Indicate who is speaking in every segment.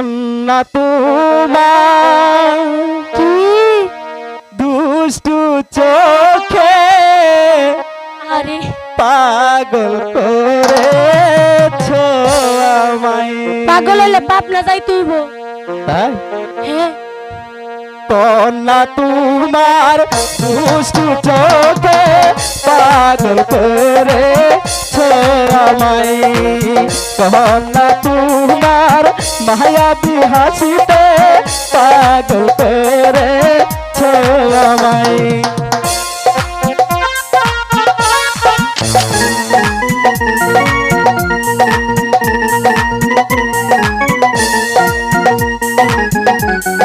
Speaker 1: কন্যা তোমার
Speaker 2: কি
Speaker 1: দুষ্টু চোখে
Speaker 2: আরে।
Speaker 1: পাগল করেছ আমায়।
Speaker 2: পাগল হলে পাপ না যাই তুইব
Speaker 1: তাই
Speaker 2: হ্যাঁ?
Speaker 1: কন্যা তোমার দুষ্টু চোখে পাগল করে আমায়। কন্যা তোমার মায়াবী হাসিতে পাগল করে আমায়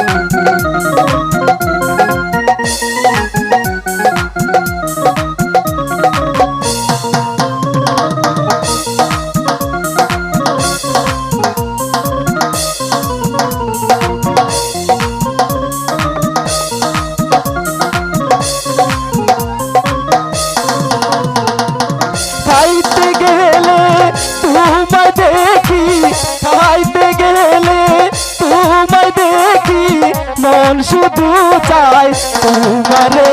Speaker 1: খাইতে শুধু চাই তোমারে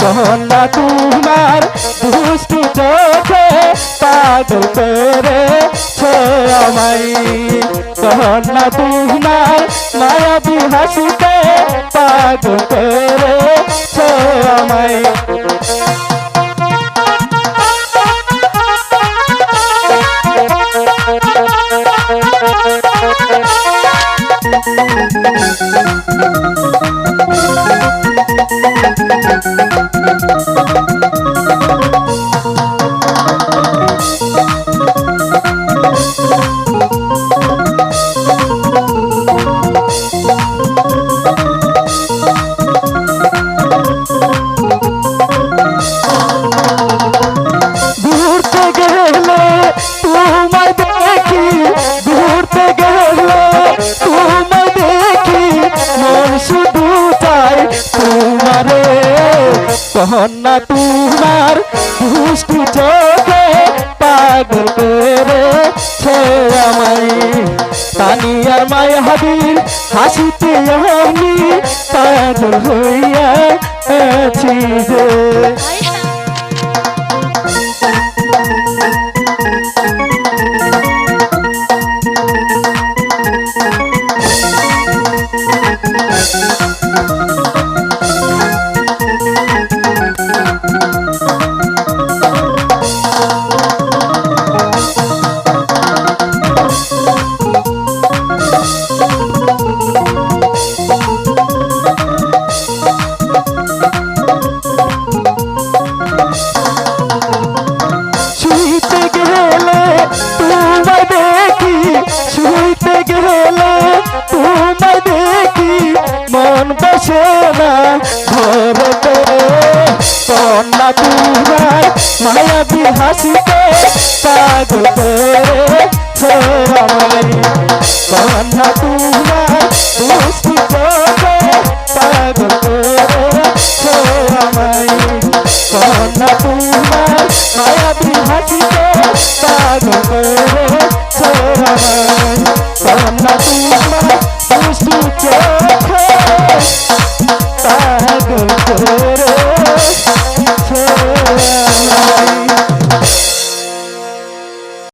Speaker 1: কন্যা তোমার দুষ্টু চোখে পাগল করে আমাই কন্যা তোমার মায়াবী হাসিতে পাগল কন্যা তোমার দুষ্টু চোখে পাগল করে আমায়। তানিয়ার মায় হাবির হাসিতে আমি পাগল কন্যা তোমার মায়াবী হাসিতে পাগল করে। আমায়